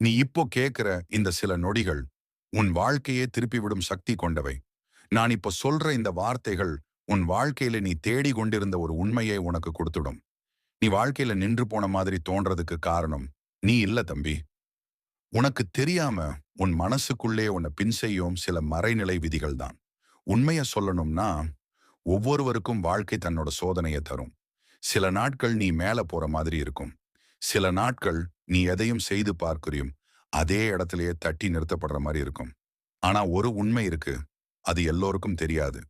நீ இப்போ கேட்கிற இந்த சில நொடிகள் உன் வாழ்க்கையே திருப்பிவிடும் சக்தி கொண்டவை. நான் இப்போ சொல்ற இந்த வார்த்தைகள் உன் வாழ்க்கையில நீ தேடி கொண்டிருந்த ஒரு உண்மையை உனக்கு கொடுத்துடும். நீ வாழ்க்கையில நின்று போன மாதிரி தோன்றதுக்கு காரணம் நீ இல்ல தம்பி. உனக்கு தெரியாம உன் மனசுக்குள்ளே உன்னை பின் செய்யும் சில மறைநிலை விதிகள் தான். உண்மைய சொல்லணும்னா ஒவ்வொருவருக்கும் வாழ்க்கை தன்னோட சோதனையை தரும். சில நாட்கள் நீ மேல போற மாதிரி இருக்கும். சில நாட்கள் நீ எதையும் செய்து பார்க்கிறியும் அதே இடத்திலேயே தட்டி நிறுத்தப்படுற மாதிரி இருக்கும். ஆனா ஒரு உண்மை இருக்கு. அது எல்லோருக்கும் தெரியாது.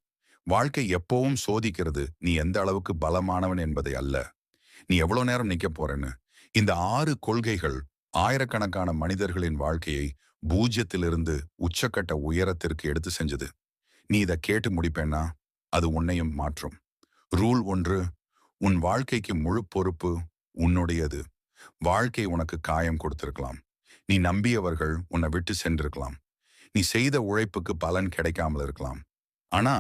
வாழ்க்கை எப்பவும் சோதிக்கிறது நீ எந்த அளவுக்கு பலமானவன் என்பதை அல்ல. நீ எவ்வளவு நேரம் நிக்க போறேன்னு. இந்த ஆறு கொள்கைகள் ஆயிரக்கணக்கான மனிதர்களின் வாழ்க்கையை பூஜ்யத்திலிருந்து உச்சக்கட்ட உயரத்திற்கு எடுத்து செஞ்சது. நீ இதை கேட்டு முடிப்பேன்னா அது உன்னையும் மாற்றும். ரூல் ஒன்று உன் வாழ்க்கைக்கு முழு பொறுப்பு உன்னுடையது. வாழ்க்கை உனக்கு காயம் கொடுத்திருக்கலாம். நீ நம்பியவர்கள் உன்னை விட்டு சென்றிருக்கலாம். நீ செய்த உழைப்புக்கு பலன் கிடைக்காமல் இருக்கலாம். ஆனா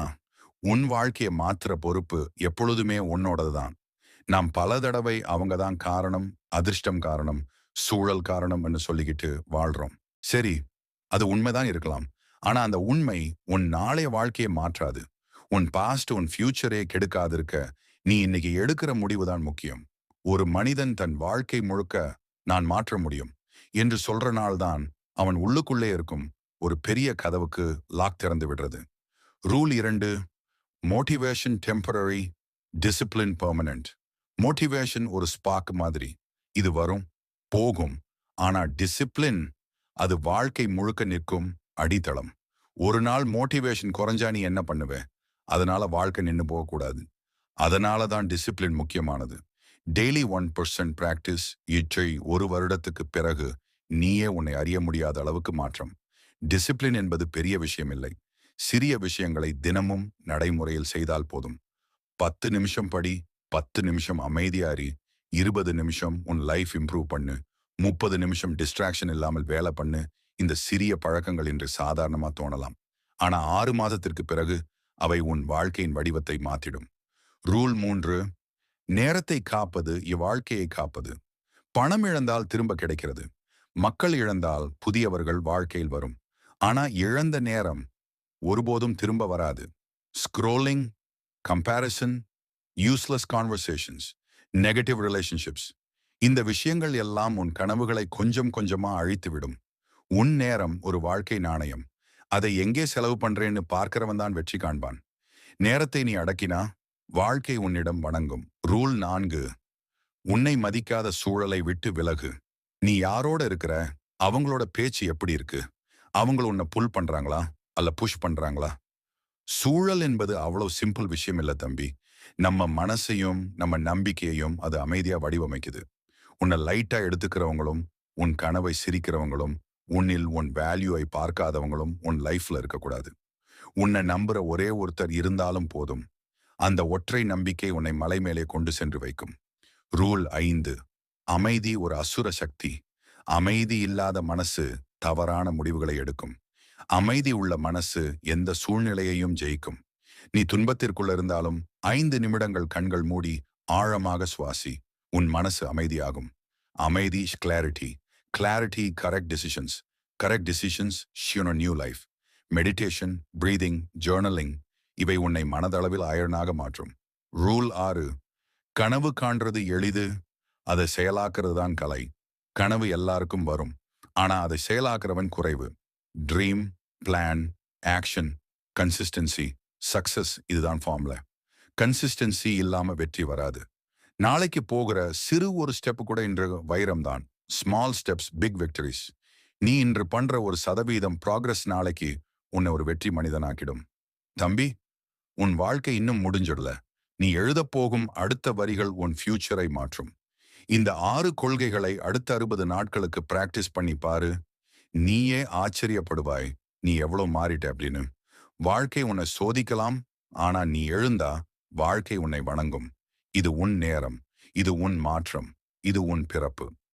உன் வாழ்க்கையை மாத்துற பொறுப்பு எப்பொழுதுமே உன்னோடது தான் நாம் பல தடவை அவங்க தான் காரணம் அதிர்ஷ்டம் காரணம் சூழல் காரணம் என்று சொல்லிக்கிட்டு வாழ்றோம். சரி அது உண்மைதான் இருக்கலாம். ஆனா அந்த உண்மை உன் நாளைய வாழ்க்கையை மாற்றாது. உன் பாஸ்ட் உன் ஃபியூச்சரே கெடுக்காது இருக்க நீ இன்னைக்கு எடுக்கிற முடிவு தான் முக்கியம். ஒரு மனிதன் தன் வாழ்க்கை முழுக்க நான் மாற்ற முடியும் என்று சொல்ற நாள்தான் அவன் உள்ளுக்குள்ளே இருக்கும் ஒரு பெரிய கதவுக்கு லாக் திறந்து விடுறது. ரூல் இரண்டு motivation temporary discipline permanent motivation ஒரு ஸ்பாக் மாதிரி. இது வரும் போகும். ஆனா டிசிப்ளின் அது வாழ்க்கை முழுக்க நிற்கும் அடித்தளம். ஒரு நாள் மோட்டிவேஷன் குறைஞ்சா நீ என்ன பண்ணுவ? அதனால வாழ்க்கை நின்று போகக்கூடாது. அதனால தான் டிசிப்ளின் முக்கியமானது. டெய்லி ஒன் பர்சன்ட் பிராக்டிஸ் இச்சை ஒரு வருடத்துக்கு பிறகு நீயே உன்னை அறிய முடியாத அளவுக்கு மாற்றம். டிசிப்ளின் என்பது பெரிய விஷயம் இல்லை. சிறிய விஷயங்களை தினமும் நடைமுறையில் செய்தால் போதும். பத்து நிமிஷம் படி பத்து நிமிஷம் அமைதியாரி இருபது நிமிஷம் உன் லைஃப் இம்ப்ரூவ் பண்ணு. முப்பது நிமிஷம் டிஸ்ட்ராக்ஷன் இல்லாமல் வேலை பண்ணு. இந்த சிறிய பழக்கங்கள் என்று சாதாரணமா தோணலாம். ஆனா ஆறு மாதத்திற்கு பிறகு அவை உன் வாழ்க்கையின் வடிவத்தை மாற்றிடும் ரூல் மூன்று நேரத்தை காப்பது இவ்வாழ்க்கையை காப்பது. பணம் இழந்தால் திரும்ப கிடைக்கிறது. மக்கள் இழந்தால் புதியவர்கள் வாழ்க்கையில் வரும். ஆனா இழந்த நேரம் ஒருபோதும் திரும்ப வராது. Scrolling comparison useless conversations negative relationships இந்த விஷயங்கள் எல்லாம் உன் கனவுகளை கொஞ்சம் கொஞ்சமா அழித்துவிடும். உன் நேரம் ஒரு வாழ்க்கை நாணயம். அதை எங்கே செலவு பண்றேன்னு பார்க்கிறவன் தான் வெற்றி காண்பான். நேரத்தை நீ அடக்கினா வாழ்க்கை உன்னிடம் வணங்கும். ரூல் நான்கு. உன்னை மதிக்காத சூழலை விட்டு விலகு. நீ யாரோட இருக்கிற? அவங்களோட பேச்சு எப்படி இருக்கு? அவங்கள உன்னை புல் பண்றாங்களா? அல்ல புஷ் பண்றாங்களா? சூழல் என்பது அவ்வளவு சிம்பிள் விஷயம் இல்ல தம்பி. நம்ம மனசையும் நம்ம நம்பிக்கையையும் அது அமைதியா வடிவமைக்குது. உன்னை லைட்டா எடுத்துக்கிறவங்களும் உன் கனவை சிரிக்கிறவங்களும் உன்னில் உன் வேல்யூவை பார்க்காதவங்களும் உன் லைஃப்ல இருக்கக்கூடாது. உன்னை நம்புற ஒரே ஒருத்தர் இருந்தாலும் போதும். அந்த ஒற்றை நம்பிக்கை உன்னை மலை மேலே கொண்டு சென்று வைக்கும். ரூல் ஐந்து. அமைதி ஒரு அசுர சக்தி. அமைதி இல்லாத மனசு தவறான முடிவுகளை எடுக்கும். அமைதி உள்ள மனசு எந்த சூழ்நிலையையும் ஜெயிக்கும். நீ துன்பத்திற்குள்ள இருந்தாலும் ஐந்து நிமிடங்கள் கண்கள் மூடி ஆழமாக சுவாசி. உன் மனசு அமைதியாகும். அமைதி clarity clarity correct decisions correct decisions ஷியூன் new life meditation breathing journaling இவை உன்னை மனதளவில் அயர்னாக மாற்றும். ரூல் ஆறு கனவு காண்றது எளிது அதை செயலாக்குறது தான் கலை. கனவு எல்லாருக்கும் வரும் ஆனா அதை செயலாக்குறவன் குறைவு. Dream plan action consistency success இதுதான் ஃபார்ம்ல கன்சிஸ்டன்சி இல்லாம வெற்றி வராது. நாளைக்கு போகிற சிறு ஒரு ஸ்டெப் கூட இன்று வைரம் தான். ஸ்மால் ஸ்டெப்ஸ் பிக் விக்டரிஸ் நீ இன்று பண்ற ஒரு சதவீதம் ப்ராக்ரஸ் நாளைக்கு உன்னை ஒரு வெற்றி மனிதனாக்கிடும். தம்பி உன் வாழ்க்கை இன்னும் முடிஞ்சிடல. நீ எழுதப் போகும் அடுத்த வரிகள் உன் ஃபியூச்சரை மாற்றும். இந்த ஆறு கொள்கைகளை அடுத்த அறுபது நாட்களுக்கு பிராக்டிஸ் பண்ணி பாரு. நீயே ஆச்சரியப்படுவாய். நீ எவ்வளவு மாறிட்ட அப்படின்னு. வாழ்க்கை உன்னை சோதிக்கலாம். ஆனா நீ எழுந்தா வாழ்க்கை உன்னை வணங்கும். இது உன் நேரம். இது உன் மாற்றம். இது உன் பிறப்பு.